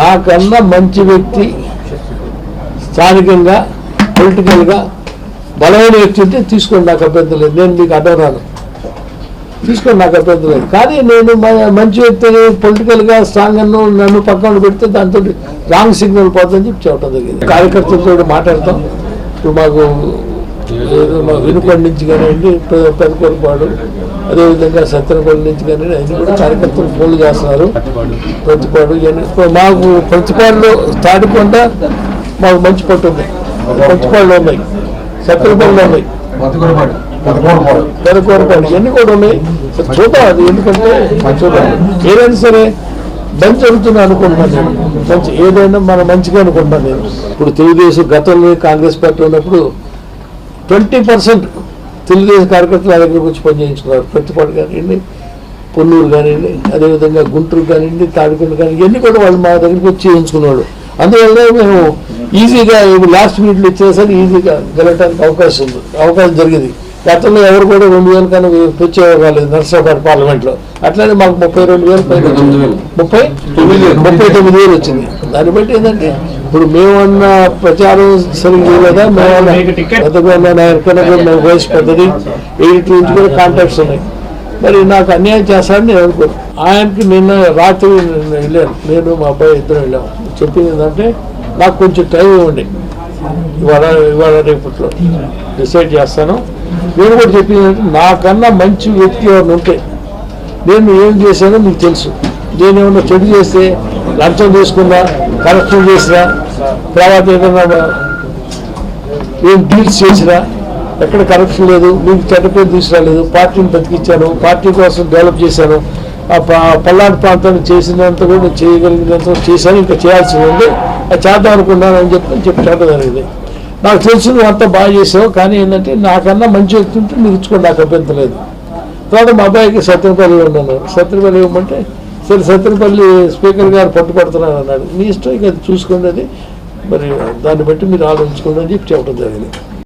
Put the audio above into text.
నాకన్నా మంచి వ్యక్తి స్థానికంగా పొలిటికల్గా బలమైన వ్యక్తి ఉంటే తీసుకోండి నాకు అభ్యంతరం లేదు. నేను మీకు అడ్డరాను తీసుకోండి నాకు అభ్యంతరం లేదు. కానీ నేను మంచి వ్యక్తిని పొలిటికల్గా స్ట్రాంగ్ అన్ను నన్ను పక్కన పెడితే దాంతో రాంగ్ సిగ్నల్ పోతుందని చెప్పి చెప్పడం జరిగింది. కార్యకర్తలతో మాట్లాడతాం. ఇప్పుడు మాకు వినుకొండ నుంచి కానివ్వండి పెదకొరపాడు అదేవిధంగా సత్యనపల్లి నుంచి కానివ్వండి అది కూడా కార్యకర్తలు ఫోన్లు చేస్తున్నారు. ప్రతిపాడు మాకు ప్రతిపాడులో తాడికొండ మాకు మంచి పట్టు ఉంది. ప్రతిపాడులో ఉన్నాయి. సత్యనపల్లిలో ఉన్నాయి. పెదకొరపాడు ఇవన్నీ కూడా ఉన్నాయి. చూద్దాం అది ఎందుకంటే చూద్దాం. ఏదైనా సరే మంచి జరుగుతుంది అనుకుంటున్నాను నేను. మంచి ఏదైనా మన మంచిగా అనుకుంటున్నాను నేను. ఇప్పుడు తెలుగుదేశం గతంలో కాంగ్రెస్ పార్టీ ఉన్నప్పుడు ట్వంటీ పర్సెంట్ తెలుగుదేశం కార్యకర్తలు నా దగ్గరకు వచ్చి పనిచేయించుకున్నారు. ప్రతిపాడు కానివ్వండి పొన్నూరు కానివ్వండి అదేవిధంగా గుంటూరు కానివ్వండి తాడికొండ కానీ ఇవన్నీ కూడా వాళ్ళు మా దగ్గరికి వచ్చి చేయించుకున్నాడు. అందువల్ల మేము ఈజీగా లాస్ట్ మినిట్లో ఇచ్చేసరికి ఈజీగా గెలవడానికి అవకాశం ఉంది. అవకాశం జరిగింది. గతంలో ఎవరు కూడా రెండు వేలు కానీ తెచ్చేవారు కాలేదు నర్సాపేట పార్లమెంట్లో. అట్లానే మాకు ముప్పై రెండు వేలు పైన. ముప్పై? ముప్పై తొమ్మిది వేలు వచ్చింది. దాన్ని బట్టి ఏంటంటే ఇప్పుడు మేమన్న ప్రచారం సరిగ్గా చేయలేదా? మేమన్నా వయసు పెద్దది. ఎయిట్ నుంచి కూడా కాంటాక్ట్స్ ఉన్నాయి. మరి నాకు అన్యాయం చేస్తాడని నేను అనుకోను. ఆయనకి నిన్న రాత్రి వెళ్ళాను. నేను మా అబ్బాయి ఇద్దరు వెళ్ళాము చెప్పింది ఏంటంటే నాకు కొంచెం టైం ఇవ్వండి. ఇవాళ ఇవాళ రేపట్లో డిసైడ్ చేస్తాను. నేను కూడా చెప్పింది ఏంటంటే నాకన్నా మంచి వ్యక్తి ఎవరు ఉంటే నేను ఏం చేశానో మీకు తెలుసు. నేను ఏమన్నా చెడు చేస్తే లంచం తీసుకున్నా కరెక్షన్ చేసినా తర్వాత ఏదైనా ఏం డీల్స్ చేసినా ఎక్కడ కరప్షన్ లేదు మీకు చెడ్డ పేరు తీసుకురాలేదు పార్టీని బతికించాను పార్టీ కోసం డెవలప్ చేశాను ఆ ప- ప్రాంతాన్ని చేసినంత కూడా చేయగలిగినంత చేశాను ఇంకా చేయాల్సి ఉంది. అది చేద్దాం అనుకున్నాను అని చెప్పి చెప్పి జరిగింది. నాకు తెలుసు నువ్వు అంతా బాగా చేసావు కానీ ఏంటంటే నాకన్నా మంచి వ్యక్తి ఉంటే మీరు ఇచ్చుకోండి నాకు అభ్యంతరం లేదు. తర్వాత మా అబ్బాయికి సత్యనపల్లి ఉన్నాను సత్యనపల్లి ఇవ్వమంటే సరే సత్యనపల్లి స్పీకర్ గారు పట్టుపడుతున్నారు అన్నాడు. మీ ఇష్టం ఇక అది చూసుకోండి అది మరి దాన్ని బట్టి మీరు ఆలోచించుకోండి అని చెప్పి చెప్పడం జరిగింది.